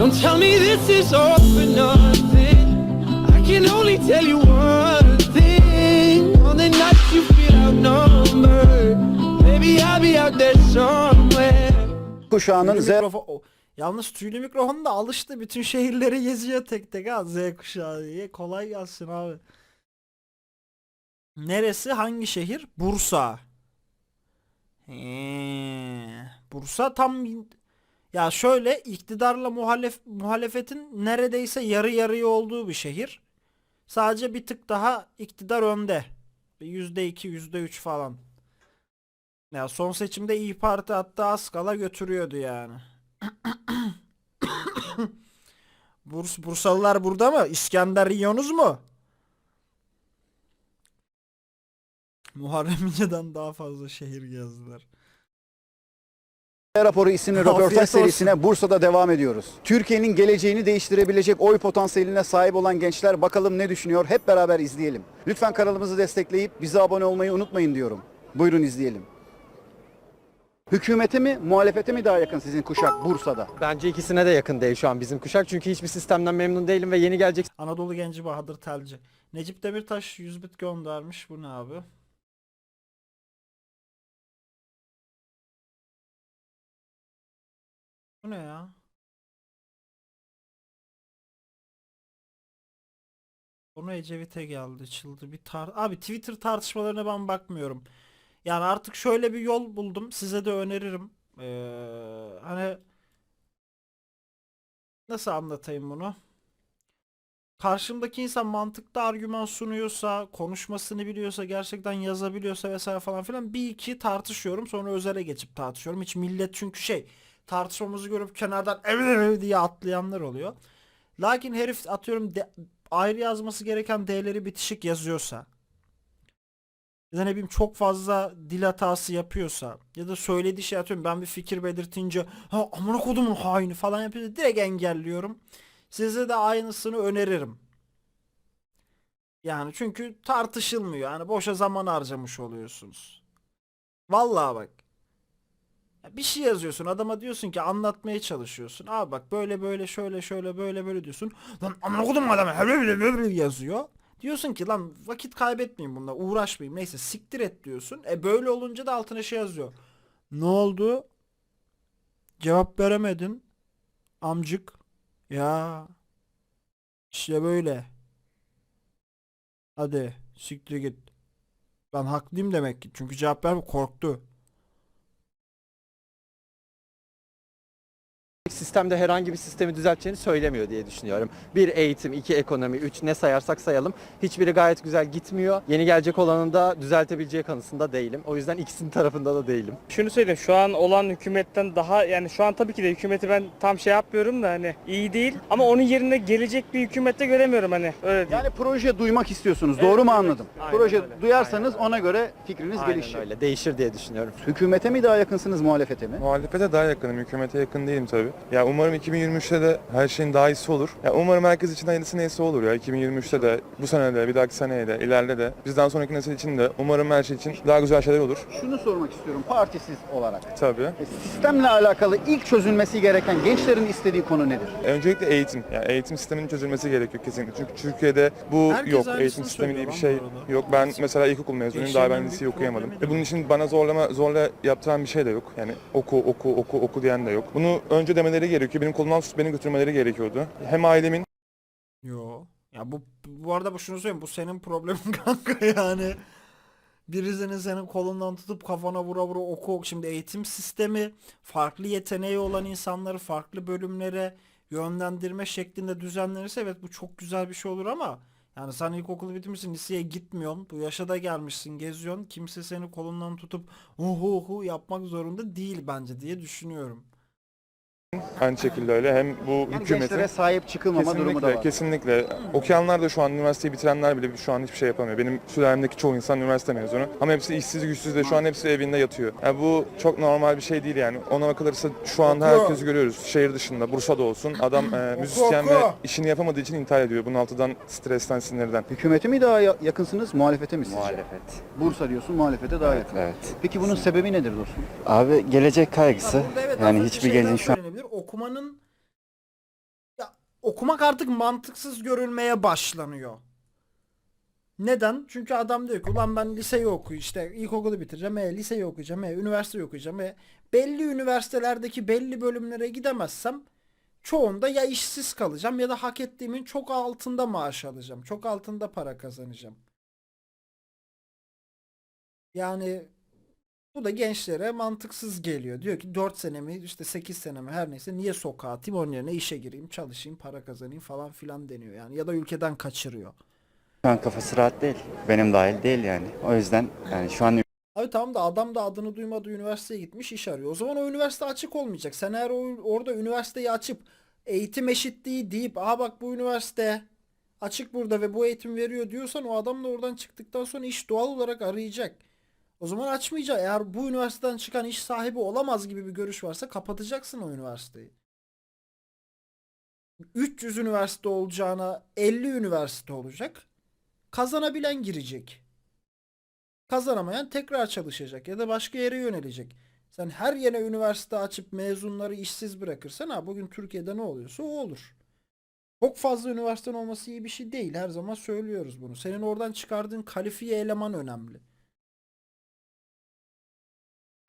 Don't tell me this is all for nothing. I can only tell you one thing. On the nights you feel outnumbered, maybe I'll be out there somewhere. kuşağının Z mikrofon. Yalnız tüylü mikrofon da alıştı. Bütün şehirleri geziyor tek tek ha. Z kuşağı diye. Kolay gelsin abi. Neresi? Hangi şehir? Bursa. He. Bursa tam ya şöyle iktidarla muhalef muhalefetin neredeyse yarı yarıya olduğu bir şehir. Sadece bir tık daha iktidar önde. Bir Yüzde iki, yüzde üç falan. Ya son seçimde İyi Parti hatta az kala götürüyordu yani. Burs Bursalılar burada mı? İskender yiyorsunuz mu? Muharrem İnce'den daha fazla şehir gezdiler. Raporu isimli röportaj serisine Bursa'da devam ediyoruz. Türkiye'nin geleceğini değiştirebilecek oy potansiyeline sahip olan gençler bakalım ne düşünüyor? Hep beraber izleyelim. Lütfen kanalımızı destekleyip bize abone olmayı unutmayın diyorum. Buyurun izleyelim. Hükümete mi, muhalefete mi daha yakın sizin kuşak Bursa'da? Bence ikisine de yakın değil şu an bizim kuşak. Çünkü hiçbir sistemden memnun değilim ve yeni gelecek Anadolu genci Bahadır Telci. Necip Demirtaş 100 bit göndermiş. Bu ne abi? Bu ne ya? Konu Ecevit'e geldi. Çıldı bir tar Abi Twitter tartışmalarına ben bakmıyorum. Yani artık şöyle bir yol buldum. Size de öneririm. Ee, hani nasıl anlatayım bunu? karşımdaki insan mantıklı argüman sunuyorsa, konuşmasını biliyorsa, gerçekten yazabiliyorsa vesaire falan filan bir iki tartışıyorum. Sonra özele geçip tartışıyorum. Hiç millet çünkü şey tartışmamızı görüp kenardan ev diye atlayanlar oluyor. Lakin herif atıyorum de- ayrı yazması gereken D'leri bitişik yazıyorsa ya ne bileyim çok fazla dil hatası yapıyorsa ya da söylediği şey atıyorum ben bir fikir belirtince ha amına kodumun haini falan yapıyorsa direkt engelliyorum. Size de aynısını öneririm. Yani çünkü tartışılmıyor. Yani boşa zaman harcamış oluyorsunuz. Vallahi bak. Bir şey yazıyorsun adama diyorsun ki anlatmaya çalışıyorsun. Abi bak böyle böyle şöyle şöyle böyle böyle diyorsun. Lan amına kodum böyle yazıyor. Diyorsun ki lan vakit kaybetmeyeyim bununla uğraşmayayım neyse siktir et diyorsun. E böyle olunca da altına şey yazıyor. Ne oldu? Cevap veremedin. Amcık. Ya işte böyle. Hadi siktir git. Ben haklıyım demek ki. Çünkü cevap verme korktu. Sistemde herhangi bir sistemi düzelteceğini söylemiyor diye düşünüyorum. Bir eğitim, iki ekonomi, üç ne sayarsak sayalım. Hiçbiri gayet güzel gitmiyor. Yeni gelecek olanın da düzeltebileceği kanısında değilim. O yüzden ikisinin tarafında da değilim. Şunu söyleyeyim şu an olan hükümetten daha yani şu an tabii ki de hükümeti ben tam şey yapmıyorum da hani iyi değil ama onun yerine gelecek bir hükümette göremiyorum hani öyle değil. Yani proje duymak istiyorsunuz. Evet, Doğru mu evet. anladım? Aynen proje öyle. duyarsanız Aynen ona göre fikriniz Aynen gelişir. öyle. Değişir diye düşünüyorum. Hükümete mi daha yakınsınız, muhalefete mi? Muhalefete daha yakınım, hükümete yakın değilim tabii. Ya umarım 2023'te de her şeyin daha iyisi olur. Ya umarım herkes için hayırlısı neyse olur ya. 2023'te de, bu sene de, bir dahaki seneye de, ileride de, bizden sonraki nesil için de umarım her şey için daha güzel şeyler olur. Şunu sormak istiyorum partisiz olarak. Tabii. E, Sistemle alakalı ilk çözülmesi gereken gençlerin istediği konu nedir? Öncelikle eğitim. Yani eğitim sisteminin çözülmesi gerekiyor kesinlikle. Çünkü Türkiye'de bu Herkes yok. aynısını Eğitim sistemi diye bir şey söylüyor lan bu arada. yok. Ben mesela ilkokul mezunuyum. Daha ben liseyi büyük okuyamadım. problemi Ve bunun için bana zorlama, zorla yaptıran bir şey de yok. Yani oku, oku, oku, oku diyen de yok. Bunu önce demeleri gerekiyor. Benim kolumdan tutup beni götürmeleri gerekiyordu. Hem ailemin Yo. Ya bu bu arada bu şunu söyleyeyim bu senin problemin kanka yani. Birisinin senin kolundan tutup kafana vura vura oku oku. Şimdi eğitim sistemi farklı yeteneği olan insanları farklı bölümlere yönlendirme şeklinde düzenlenirse evet bu çok güzel bir şey olur ama yani sen ilkokulu bitirmişsin liseye gitmiyorsun bu yaşa da gelmişsin geziyorsun kimse seni kolundan tutup uhu uhu yapmak zorunda değil bence diye düşünüyorum. Aynı şekilde öyle. Hem bu Yani hükümetin gençlere sahip çıkılmama durumu da Kesinlikle, var. kesinlikle. Okuyanlar da şu an üniversiteyi bitirenler bile şu an hiçbir şey yapamıyor. Benim sülalemdeki çoğu insan üniversite mezunu. Ama hepsi işsiz güçsüz de şu an hepsi evinde yatıyor. Yani bu çok normal bir şey değil yani. Ona bakılırsa şu an herkesi görüyoruz. Şehir dışında, Bursa'da olsun. Adam e, müzisyen ve işini yapamadığı için intihar ediyor. Bunun altıdan stresten, sinirden. Hükümete mi daha ya- yakınsınız, muhalefete mi sizce? Muhalefet. Bursa diyorsun, muhalefete daha yakın. Evet. Peki bunun sebebi nedir dostum? Abi gelecek kaygısı. Yani hiçbir gencin şu an söylenebilir. Okumanın okumak artık mantıksız görülmeye başlanıyor. Neden? Çünkü adam diyor ki ulan ben liseyi oku işte ilkokulu bitireceğim, e, liseyi okuyacağım, e, üniversiteyi okuyacağım. E, belli üniversitelerdeki belli bölümlere gidemezsem çoğunda ya işsiz kalacağım ya da hak ettiğimin çok altında maaş alacağım. Çok altında para kazanacağım. Yani bu da gençlere mantıksız geliyor. Diyor ki 4 senemi işte 8 senemi her neyse niye sokağa atayım onun yerine işe gireyim çalışayım para kazanayım falan filan deniyor yani. Ya da ülkeden kaçırıyor. Şu an kafası rahat değil. Benim dahil değil yani. O yüzden yani şu an Abi tamam da adam da adını duymadığı üniversiteye gitmiş iş arıyor. O zaman o üniversite açık olmayacak. Sen eğer o, orada üniversiteyi açıp eğitim eşitliği deyip aha bak bu üniversite açık burada ve bu eğitim veriyor diyorsan o adam da oradan çıktıktan sonra iş doğal olarak arayacak. O zaman açmayacak. Eğer bu üniversiteden çıkan iş sahibi olamaz gibi bir görüş varsa kapatacaksın o üniversiteyi. 300 üniversite olacağına 50 üniversite olacak. Kazanabilen girecek. Kazanamayan tekrar çalışacak ya da başka yere yönelecek. Sen her yere üniversite açıp mezunları işsiz bırakırsan ha bugün Türkiye'de ne oluyorsa o olur. Çok fazla üniversiten olması iyi bir şey değil. Her zaman söylüyoruz bunu. Senin oradan çıkardığın kalifiye eleman önemli.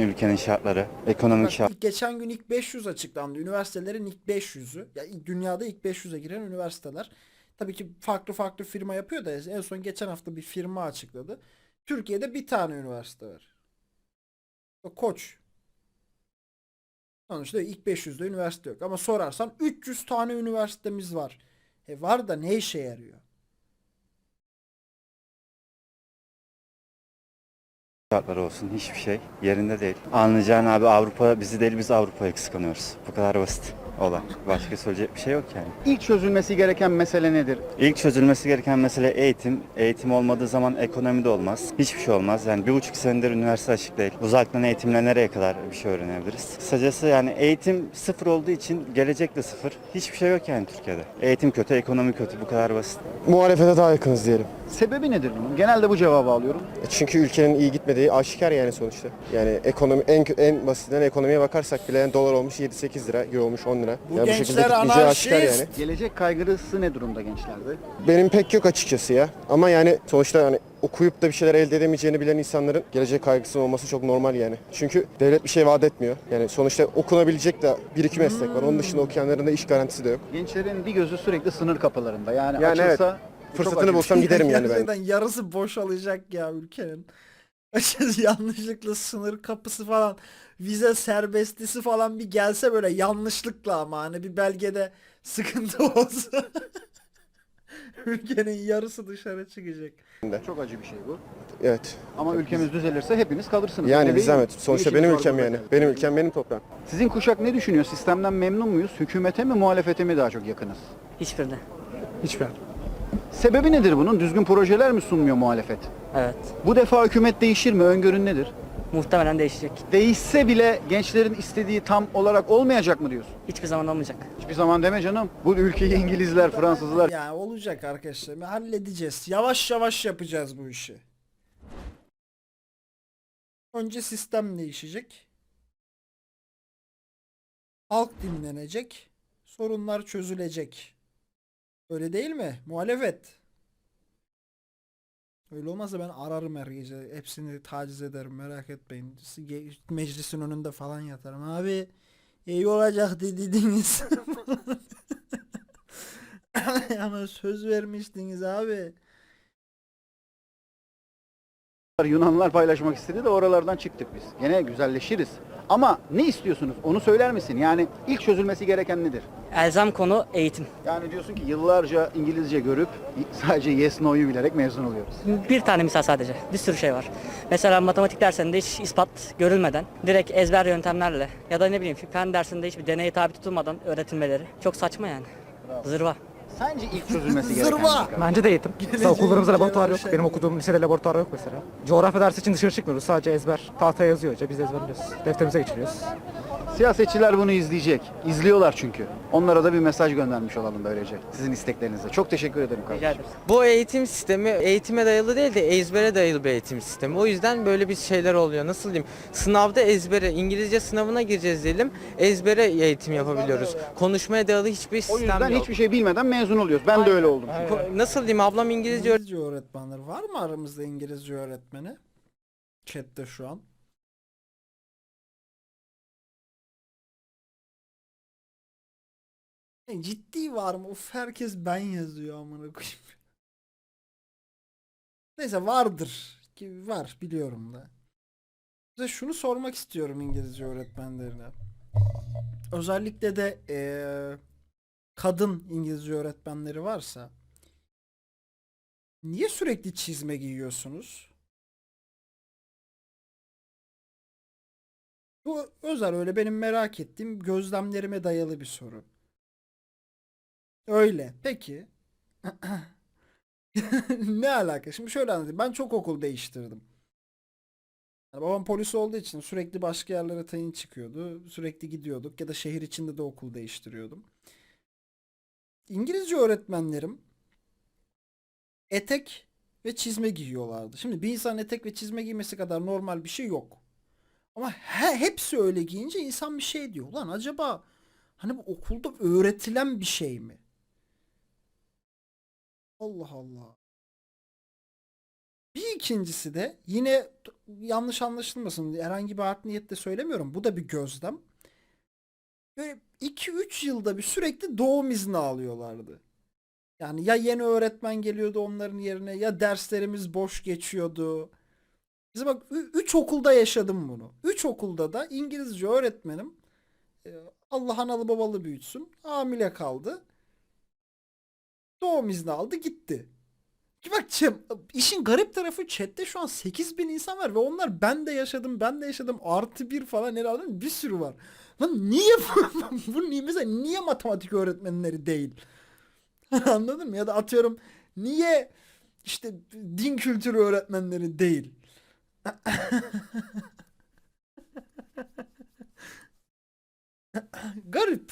Ülkenin şartları, ekonomik Bak, şart ilk geçen gün ilk 500 açıklandı. Üniversitelerin ilk 500'ü. Ya ilk- dünyada ilk 500'e giren üniversiteler. Tabii ki farklı farklı firma yapıyor da en son geçen hafta bir firma açıkladı. Türkiye'de bir tane üniversite var. Koç. Sonuçta ilk 500'de üniversite yok. Ama sorarsan 300 tane üniversitemiz var. E var da ne işe yarıyor? Şartları olsun hiçbir şey yerinde değil. Anlayacağın abi Avrupa bizi değil biz Avrupa'yı kıskanıyoruz. Bu kadar basit olan. Başka söyleyecek bir şey yok yani. İlk çözülmesi gereken mesele nedir? İlk çözülmesi gereken mesele eğitim. Eğitim olmadığı zaman ekonomi de olmaz. Hiçbir şey olmaz. Yani bir buçuk senedir üniversite açık değil. Uzaktan eğitimle nereye kadar bir şey öğrenebiliriz? Kısacası yani eğitim sıfır olduğu için gelecek de sıfır. Hiçbir şey yok yani Türkiye'de. Eğitim kötü, ekonomi kötü. Bu kadar basit. Muhalefete daha yakınız diyelim. Sebebi nedir bunun? Genelde bu cevabı alıyorum. E Çünkü ülkenin iyi gitmediği aşikar yani sonuçta. Yani ekonomi en en basitinden ekonomiye bakarsak bile yani dolar olmuş 7-8 lira, euro olmuş 10 lira. Bu yani gençler şekilde gitmeyeceği aşikar anarşist. yani. Gelecek kaygısı ne durumda gençlerde? Benim pek yok açıkçası ya. Ama yani sonuçta yani okuyup da bir şeyler elde edemeyeceğini bilen insanların gelecek kaygısının olması çok normal yani. Çünkü devlet bir şey vaat etmiyor. Yani sonuçta okunabilecek de bir iki meslek var. Onun dışında okuyanların da iş garantisi de yok. Gençlerin bir gözü sürekli sınır kapılarında. Yani, Yani açılsa çok Fırsatını bulsam giderim yani ben. Gerçekten yarısı boşalacak ya ülkenin. yanlışlıkla sınır kapısı falan vize serbestlisi falan bir gelse böyle yanlışlıkla ama hani bir belgede sıkıntı olsa ülkenin yarısı dışarı çıkacak. Çok acı bir şey bu. Evet. Ama ülkemiz düzelirse hepiniz kalırsınız. Yani Öyle bir değil mi? zahmet. Sonuçta benim ülkem yani. yani. Benim ülkem benim toprağım. Sizin kuşak ne düşünüyor? Sistemden memnun muyuz? Hükümete mi muhalefete mi daha çok yakınız? Hiçbirine. Hiçbir. Sebebi nedir bunun? Düzgün projeler mi sunmuyor muhalefet? Evet. Bu defa hükümet değişir mi? Öngörün nedir? Muhtemelen değişecek. Değişse bile gençlerin istediği tam olarak olmayacak mı diyorsun? Hiçbir zaman olmayacak. Hiçbir zaman deme canım. Bu ülkeyi İngilizler, Fransızlar Ya olacak arkadaşlar. Halledeceğiz. Yavaş yavaş yapacağız bu işi. Önce sistem değişecek. Halk dinlenecek. Sorunlar çözülecek. Öyle değil mi? Muhalefet. Öyle olmazsa ben ararım her gece. Hepsini taciz ederim merak etmeyin. Meclisin önünde falan yatarım. Abi iyi olacak dediniz. Ama söz vermiştiniz abi. Yunanlılar paylaşmak istedi de oralardan çıktık biz. Gene güzelleşiriz. Ama ne istiyorsunuz? Onu söyler misin? Yani ilk çözülmesi gereken nedir? Elzem konu eğitim. Yani diyorsun ki yıllarca İngilizce görüp sadece yes no'yu bilerek mezun oluyoruz. Bir tane misal sadece. Bir sürü şey var. Mesela matematik dersinde hiç ispat görülmeden direkt ezber yöntemlerle ya da ne bileyim fen dersinde hiçbir deneye tabi tutulmadan öğretilmeleri çok saçma yani. Zırva. Sence ilk çözülmesi gereken Zırva! Bence de eğitim. Mesela okullarımızda laboratuvar yok. Benim okuduğum lisede laboratuvar yok mesela. Coğrafya dersi için dışarı çıkmıyoruz. Sadece ezber. Tahtaya yazıyor hoca. Biz ezberliyoruz. Defterimize geçiriyoruz. Siyasetçiler bunu izleyecek. İzliyorlar çünkü. Onlara da bir mesaj göndermiş olalım böylece. Sizin isteklerinizle. Çok teşekkür ederim kardeşim. Bu eğitim sistemi eğitime dayalı değil de ezbere dayalı bir eğitim sistemi. O yüzden böyle bir şeyler oluyor. Nasıl diyeyim? Sınavda ezbere, İngilizce sınavına gireceğiz diyelim. Ezbere eğitim yapabiliyoruz. Konuşmaya dayalı hiçbir O sistem yüzden yok. hiçbir şey bilmeden mezun oluyoruz. Ben de öyle oldum. Ko- Nasıl diyeyim? Ablam İngilizce İngilizce öğretmenleri var mı aramızda İngilizce öğretmeni? Chat'te şu an. E, ciddi var mı? Uf herkes ben yazıyor amına koyayım. Neyse vardır. Ki var biliyorum da. Size şunu sormak istiyorum İngilizce öğretmenlerine. Özellikle de eee, kadın İngilizce öğretmenleri varsa Niye sürekli çizme giyiyorsunuz? Bu özel öyle benim merak ettiğim gözlemlerime dayalı bir soru. Öyle. Peki. ne alaka? Şimdi şöyle anlatayım. Ben çok okul değiştirdim. Yani babam polis olduğu için sürekli başka yerlere tayin çıkıyordu. Sürekli gidiyorduk ya da şehir içinde de okul değiştiriyordum. İngilizce öğretmenlerim etek ve çizme giyiyorlardı. Şimdi bir insan etek ve çizme giymesi kadar normal bir şey yok. Ama he, hepsi öyle giyince insan bir şey diyor. Lan acaba hani bu okulda öğretilen bir şey mi? Allah Allah. Bir ikincisi de yine yanlış anlaşılmasın herhangi bir art niyetle söylemiyorum. Bu da bir gözlem. Böyle 2-3 yılda bir sürekli doğum izni alıyorlardı. Yani ya yeni öğretmen geliyordu onların yerine ya derslerimiz boş geçiyordu. Bize bak 3 okulda yaşadım bunu. 3 okulda da İngilizce öğretmenim e, Allah analı babalı büyütsün hamile kaldı. Doğum izni aldı gitti. Ki bak işin garip tarafı chatte şu an 8000 insan var ve onlar ben de yaşadım ben de yaşadım artı bir falan herhalde bir sürü var. Lan niye bu, niye mesela niye matematik öğretmenleri değil? Anladın mı? Ya da atıyorum niye işte din kültürü öğretmenleri değil? Garip.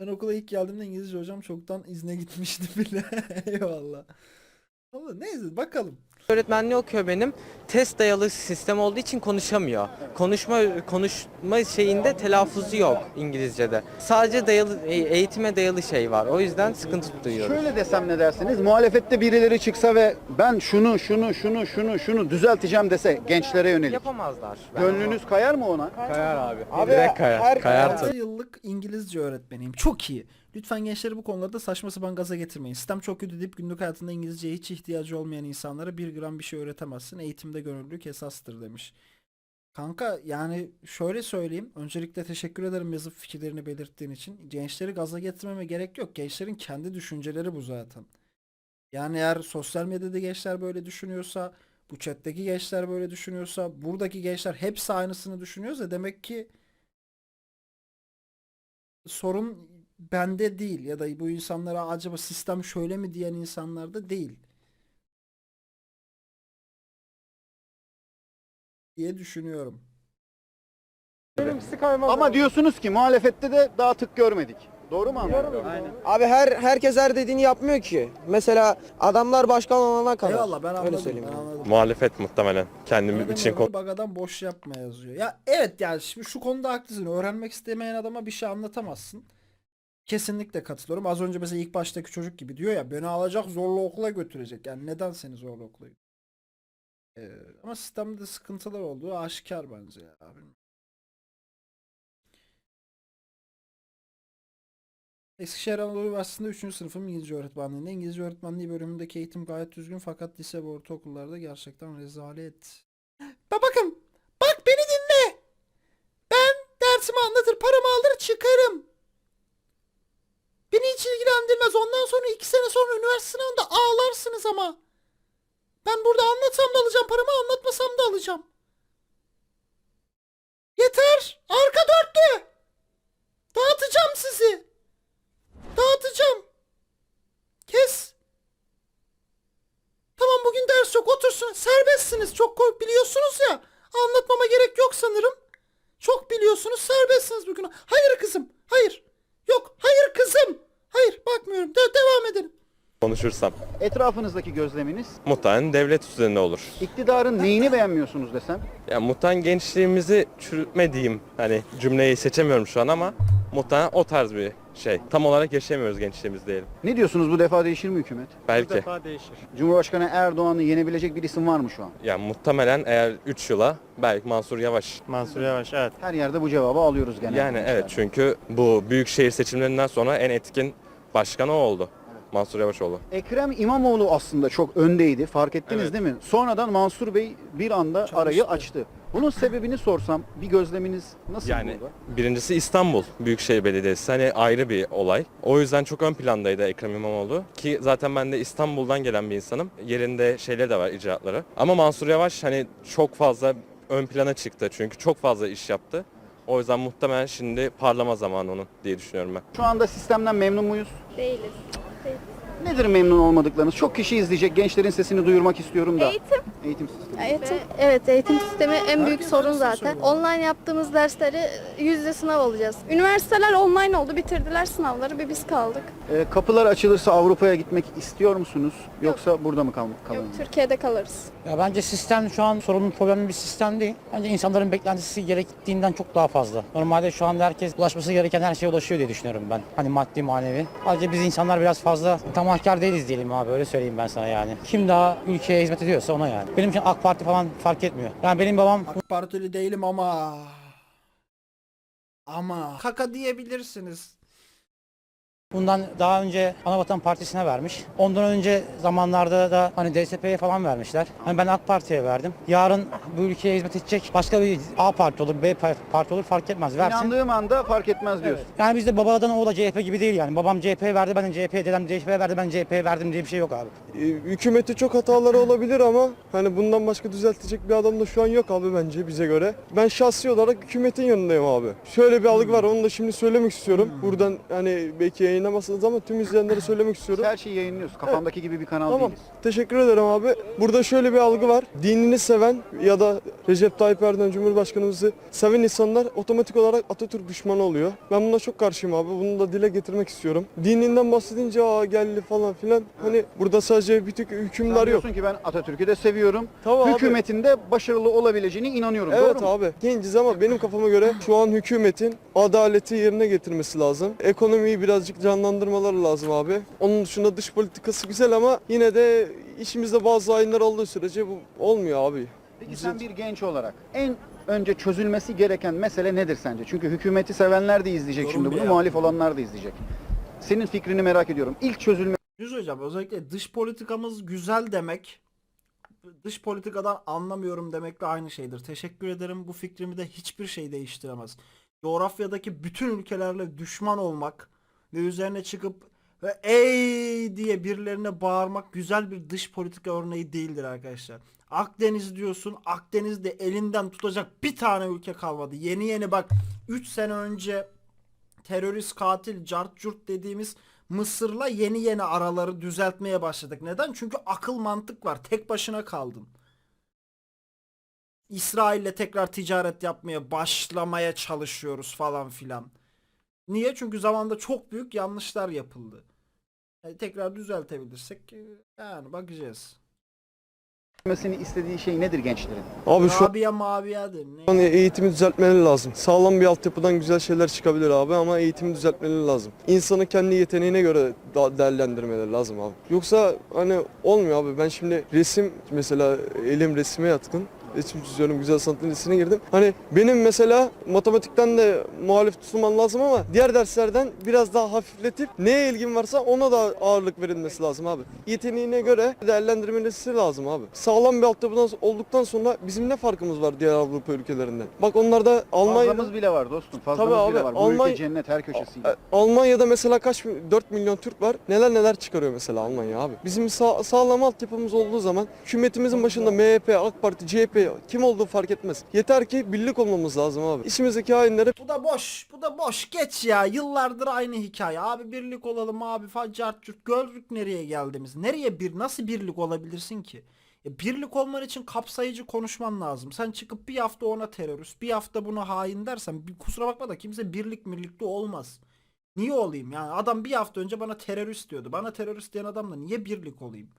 Ben okula ilk geldiğimde İngilizce hocam çoktan izne gitmişti bile. Eyvallah. Ama neyse bakalım. Öğretmenliği okuyor benim. Test dayalı sistem olduğu için konuşamıyor. Konuşma konuşma şeyinde telaffuzu yok İngilizce'de. Sadece dayalı e- eğitime dayalı şey var. O yüzden sıkıntı duyuyoruz. Şöyle desem ne dersiniz? Muhalefette birileri çıksa ve ben şunu şunu şunu şunu şunu düzelteceğim dese gençlere yönelik. Yapamazlar. Gönlünüz kayar mı ona? Kayar abi. Abi, Direkt kayar. Kayar 6 yıllık İngilizce öğretmeniyim. Çok iyi. Lütfen gençleri bu konularda saçma sapan gaza getirmeyin. Sistem çok kötü deyip günlük hayatında İngilizceye hiç ihtiyacı olmayan insanlara bir gram bir şey öğretemezsin. Eğitimde gönüllülük esastır demiş. Kanka yani şöyle söyleyeyim. Öncelikle teşekkür ederim yazıp fikirlerini belirttiğin için. Gençleri gaza getirmeme gerek yok. Gençlerin kendi düşünceleri bu zaten. Yani eğer sosyal medyada gençler böyle düşünüyorsa, bu chatteki gençler böyle düşünüyorsa, buradaki gençler hepsi aynısını düşünüyorsa demek ki sorun bende değil ya da bu insanlara acaba sistem şöyle mi diyen insanlarda değil diye düşünüyorum. Ama diyorsunuz ki muhalefette de daha tık görmedik. Doğru mu anlıyorum? Abi her herkes her dediğini yapmıyor ki. Mesela adamlar başkan olana kadar. Eyvallah ben Öyle anladım. söyleyeyim Ben yani. anladım. Muhalefet muhtemelen kendim Öyle için demiyorum, Bagadan boş yapma yazıyor. Ya evet yani şimdi şu konuda haklısın. Öğrenmek istemeyen adama bir şey anlatamazsın. Kesinlikle katılıyorum. Az önce mesela ilk baştaki çocuk gibi diyor ya beni alacak zorla okula götürecek. Yani neden seni zorla okula? Ee, ama sistemde sıkıntılar olduğu aşikar bence ya. Bilmiyorum. Eskişehir Anadolu Üniversitesi'nde 3. sınıfım İngilizce öğretmenliğinde. İngilizce öğretmenliği bölümündeki eğitim gayet düzgün fakat lise ve ortaokullarda gerçekten rezalet. Ba bakın, bak beni dinle. Ben dersimi anlatır, paramı alır çıkarım. Beni hiç ilgilendirmez. Ondan sonra iki sene sonra üniversite sınavında ağlarsınız ama. Ben burada anlatsam da alacağım paramı, anlatmasam da alacağım. Yeter. Arka dörtlü. Dağıtacağım sizi. Dağıtacağım. Kes. Tamam bugün ders yok otursun. serbestsiniz. Çok biliyorsunuz ya. Anlatmama gerek yok sanırım. Çok biliyorsunuz serbestsiniz bugün. Hayır kızım. Hayır. Yok. Hayır kızım. Hayır bakmıyorum. De- devam edelim. konuşursam Etrafınızdaki gözleminiz, muhtemelen devlet üzerine olur. iktidarın neyini beğenmiyorsunuz desem? Ya muhtemelen gençliğimizi çürütme diyeyim. Hani cümleyi seçemiyorum şu an ama muhtemelen o tarz bir şey. Tam olarak yaşayamıyoruz gençliğimiz diyelim. Ne diyorsunuz bu defa değişir mi hükümet? Belki. değişir. Cumhurbaşkanı Erdoğan'ı yenebilecek bir isim var mı şu an? Ya muhtemelen eğer 3 yıla belki Mansur Yavaş. Mansur Yavaş evet. Her yerde bu cevabı alıyoruz genelde. Yani evet çünkü bu büyükşehir seçimlerinden sonra en etkin başkan o oldu. Mansur Yavaşoğlu. Ekrem İmamoğlu aslında çok öndeydi. Fark ettiniz Evet. değil mi? Sonradan Mansur Bey bir anda arayı açtı. Bunun sebebini sorsam bir gözleminiz nasıl Yani burada? birincisi İstanbul Büyükşehir Belediyesi hani ayrı bir olay. O yüzden çok ön plandaydı Ekrem İmamoğlu ki zaten ben de İstanbul'dan gelen bir insanım. Yerinde şeyleri de var icraatları. Ama Mansur Yavaş hani çok fazla ön plana çıktı çünkü çok fazla iş yaptı. O yüzden muhtemelen şimdi parlama zamanı onun diye düşünüyorum ben. Şu anda sistemden memnun muyuz? Değiliz. Nedir memnun olmadıklarınız? Çok kişi izleyecek. Gençlerin sesini duyurmak istiyorum da. Eğitim. Eğitim sistemi. Eğitim. Evet eğitim sistemi en büyük Herkes sorun zaten. Online yaptığımız dersleri yüz yüze sınav alacağız. Üniversiteler online oldu. Bitirdiler sınavları. Bir biz kaldık. Ee, kapılar açılırsa Avrupa'ya gitmek istiyor musunuz? Yoksa burada mı kal Yok kalın? Türkiye'de kalırız. Ya bence sistem şu an sorunun problemli bir sistem değil. Bence insanların beklentisi gerektiğinden çok daha fazla. Normalde şu anda herkes ulaşması gereken her şeye ulaşıyor diye düşünüyorum ben. Hani maddi manevi. Sadece biz insanlar biraz fazla tamahkar değiliz diyelim abi öyle söyleyeyim ben sana yani. Kim daha ülkeye hizmet ediyorsa ona yani. Benim için AK Parti falan fark etmiyor. Yani benim babam AK Partili değilim ama. Ama. Kaka diyebilirsiniz. Bundan daha önce Anavatan Partisi'ne vermiş. Ondan önce zamanlarda da hani DSP'ye falan vermişler. Hani ben AK Parti'ye verdim. Yarın bu ülkeye hizmet edecek başka bir A parti olur, B parti olur fark etmez. Versin. İnandığım anda fark etmez diyorsun. Yani bizde babadan oğula CHP gibi değil yani. Babam CHP verdi, ben de CHP, dedem CHP verdi, ben CHP verdim diye bir şey yok abi. Hükümeti çok hataları olabilir ama hani bundan başka düzeltecek bir adam da şu an yok abi bence bize göre. Ben şahsi olarak hükümetin yanındayım abi. Şöyle bir algı var onu da şimdi söylemek istiyorum. Buradan hani belki yayınlamazsınız ama tüm izleyenlere söylemek istiyorum. Her şeyi yayınlıyoruz. Kafamdaki gibi bir kanal Tamam. değiliz. Teşekkür ederim abi. Burada şöyle bir algı var. Dinini seven ya da Recep Tayyip Erdoğan Cumhurbaşkanımızı seven insanlar otomatik olarak Atatürk düşmanı oluyor. Ben buna çok karşıyım abi. Bunu da dile getirmek istiyorum. Dininden bahsedince aa geldi falan filan. Hani burada sadece bir tek Sen hükümler yok. diyorsun ki ben Atatürk'ü de seviyorum. Tamam abi. Hükümetin de başarılı olabileceğine inanıyorum. Evet Doğru mu? abi. Genciz ama benim kafama göre şu an hükümetin adaleti yerine getirmesi lazım. Ekonomiyi birazcık canlandırmaları lazım abi. Onun dışında dış politikası güzel ama yine de işimizde bazı ayınlar olduğu sürece bu olmuyor abi. Peki sen bir genç olarak en önce çözülmesi gereken mesele nedir sence? Çünkü hükümeti sevenler de izleyecek Yorum şimdi bunu, muhalif olanlar da izleyecek. Senin fikrini merak ediyorum. İlk çözülme Yüz hocam özellikle dış politikamız güzel demek dış politikadan anlamıyorum demekle aynı şeydir. Teşekkür ederim. Bu fikrimi de hiçbir şey değiştiremez. Coğrafyadaki bütün ülkelerle düşman olmak ve üzerine çıkıp ve ey diye birilerine bağırmak güzel bir dış politika örneği değildir arkadaşlar. Akdeniz diyorsun. Akdeniz'de elinden tutacak bir tane ülke kalmadı. Yeni yeni bak 3 sene önce terörist katil cart curt dediğimiz Mısır'la yeni yeni araları düzeltmeye başladık. Neden? Çünkü akıl mantık var. Tek başına kaldın. İsrail'le tekrar ticaret yapmaya başlamaya çalışıyoruz falan filan. Niye? Çünkü zamanda çok büyük yanlışlar yapıldı. Yani tekrar düzeltebilirsek e, yani bakacağız. Çözülmesini istediği şey nedir gençlerin? Abi şu Rabia maviyadır. Ne? an eğitimi düzeltmeleri lazım. Sağlam bir altyapıdan güzel şeyler çıkabilir abi ama eğitimi düzeltmeleri lazım. İnsanı kendi yeteneğine göre da- değerlendirmeleri lazım abi. Yoksa hani olmuyor abi. Ben şimdi resim mesela elim resime yatkın. Resim çiziyorum, güzel sanatın lisesine girdim. Hani benim mesela matematikten de muhalif tutulman lazım ama diğer derslerden biraz daha hafifletip neye ilgin varsa ona da ağırlık verilmesi lazım abi. Yeteneğine göre değerlendirmesi lazım abi. Sağlam bir altyapıdan olduktan sonra bizim ne farkımız var diğer Avrupa ülkelerinden? Bak onlarda Almanya'da... Fazlamız bile var dostum. Fazlamız Tabii bile abi, var. Bu Almanya- ülke cennet her köşesiyle. E, Almanya'da mesela kaç 4 milyon Türk var. Neler neler çıkarıyor mesela Almanya abi. Bizim sağ, sağlam altyapımız olduğu zaman hükümetimizin başında MHP, AK Parti, CHP kim olduğu fark etmez. Yeter ki birlik olmamız lazım abi. İçimizdeki hainlere Bu da boş. Bu da boş. Geç ya. Yıllardır aynı hikaye. Abi birlik olalım abi. Facart cürt. Gördük nereye geldiğimiz. Nereye bir nasıl birlik olabilirsin ki? E, birlik olman için kapsayıcı konuşman lazım. Sen çıkıp bir hafta ona terörist, bir hafta buna hain dersen bir, kusura bakma da kimse birlik birlikte olmaz. Niye olayım? Yani adam bir hafta önce bana terörist diyordu. Bana terörist diyen adamla niye birlik olayım?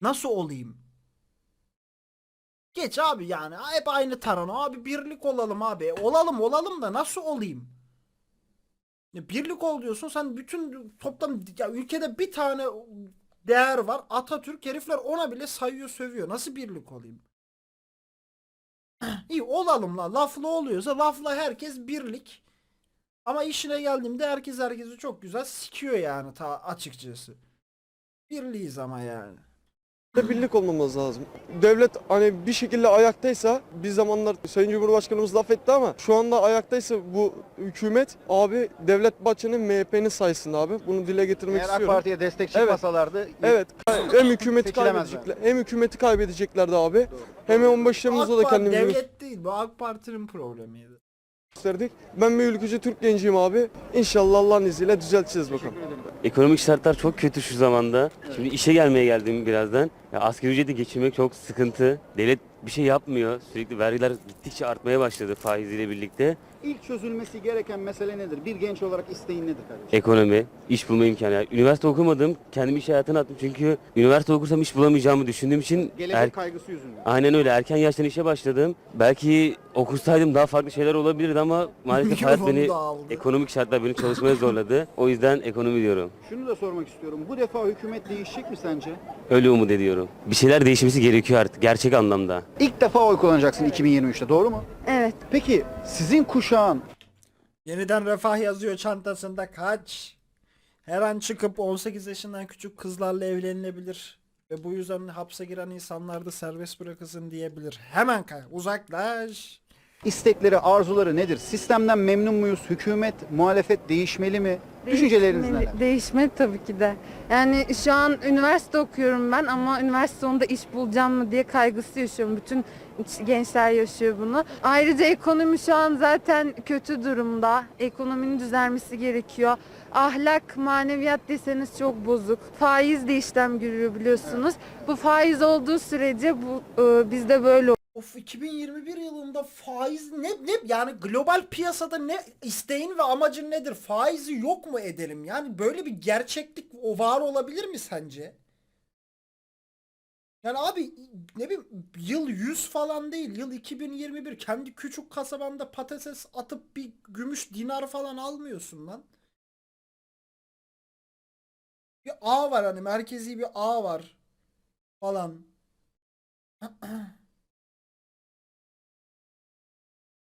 Nasıl olayım? Geç abi yani. Hep aynı tarana. Abi birlik olalım abi. Olalım olalım da nasıl olayım? Birlik ol diyorsun. Sen bütün toplam ya ülkede bir tane değer var. Atatürk herifler ona bile sayıyor sövüyor. Nasıl birlik olayım? İyi olalım la. Lafla oluyorsa lafla herkes birlik. Ama işine geldiğimde herkes herkesi çok güzel sikiyor yani ta açıkçası. Birliğiz ama yani. Birlik olmamız lazım. Devlet hani bir şekilde ayaktaysa bir zamanlar Sayın Cumhurbaşkanımız laf etti ama şu anda ayaktaysa bu hükümet abi Devlet Bahçeli'nin MHP'nin sayesinde abi. Bunu dile getirmek Eğer AK istiyorum. Parti'ye destek çıkmasalardı Evet. Hem hükümeti Seçilemezler. kaybedecekler. Hem hükümeti kaybedeceklerdi abi. Hem 15 Temmuz'da da AK Parti kendimizi devlet değil bu AK Parti'nin problemiydi. Gösterdik. Ben bir ülkücü Türk genciyim abi. İnşallah Allah'ın izniyle düzelteceğiz bakalım. Ekonomik şartlar çok kötü şu zamanda. Şimdi işe gelmeye geldim birazdan. Ya asgari ücreti geçirmek çok sıkıntı. Devlet bir şey yapmıyor. Sürekli vergiler gittikçe artmaya başladı faiziyle birlikte. İlk çözülmesi gereken mesele nedir? Bir genç olarak isteğin nedir kardeşim? Ekonomi, iş bulma imkanı. Yani üniversite okumadım. Kendimi iş hayatına attım. Çünkü üniversite okursam iş bulamayacağımı düşündüğüm için Gelecek er- kaygısı yüzünden. Aynen öyle. Erken yaştan işe başladım. Belki okursaydım daha farklı şeyler olabilirdi ama maalesef hayat beni ekonomik şartlar beni çalışmaya zorladı. O yüzden ekonomi diyorum. Şunu da sormak istiyorum. Bu defa hükümet değişecek mi sence? Öyle umut ediyorum. Bir şeyler değişmesi gerekiyor artık gerçek anlamda. İlk defa oy kullanacaksın 2023'te doğru mu? Evet. Peki sizin kuşağın Yeniden refah yazıyor çantasında kaç. Her an çıkıp 18 yaşından küçük kızlarla evlenilebilir. Ve bu yüzden hapse giren insanlar da serbest bırakılsın diyebilir. Hemen kay uzaklaş. İstekleri, arzuları nedir? Sistemden memnun muyuz? Hükümet, muhalefet değişmeli mi? Düşünceleriniz neler? Değişmeli tabii ki de. Yani şu an üniversite okuyorum ben ama üniversite sonunda iş bulacağım mı diye kaygısı yaşıyorum. Bütün gençler yaşıyor bunu. Ayrıca ekonomi şu an zaten kötü durumda. Ekonominin düzelmesi gerekiyor. Ahlak, maneviyat deseniz çok bozuk. Faiz de işlem görüyor biliyorsunuz. Bu faiz olduğu sürece bu e, bizde böyle Of 2021 yılında faiz ne ne yani global piyasada ne isteğin ve amacın nedir? Faizi yok mu edelim? Yani böyle bir gerçeklik o var olabilir mi sence? Yani abi ne bileyim yıl 100 falan değil yıl 2021 kendi küçük kasabanda patates atıp bir gümüş dinar falan almıyorsun lan. Bir ağ var hani merkezi bir ağ var falan.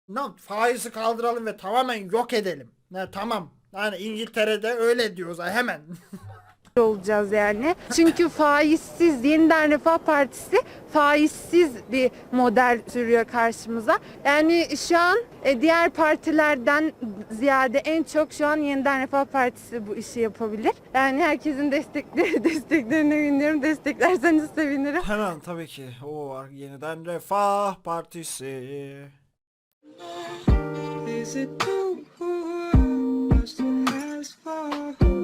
Ne yap- faizi kaldıralım ve tamamen yok edelim. Ne tamam. Yani İngiltere'de öyle diyoruz hemen. olacağız yani. Çünkü faizsiz yeniden Refah Partisi faizsiz bir model sürüyor karşımıza. Yani şu an e, diğer partilerden ziyade en çok şu an yeniden Refah Partisi bu işi yapabilir. Yani herkesin destekleri desteklerine güveniyorum. Desteklerseniz sevinirim. Hemen tabii ki. O var yeniden Refah Partisi. Is it too much to ask for?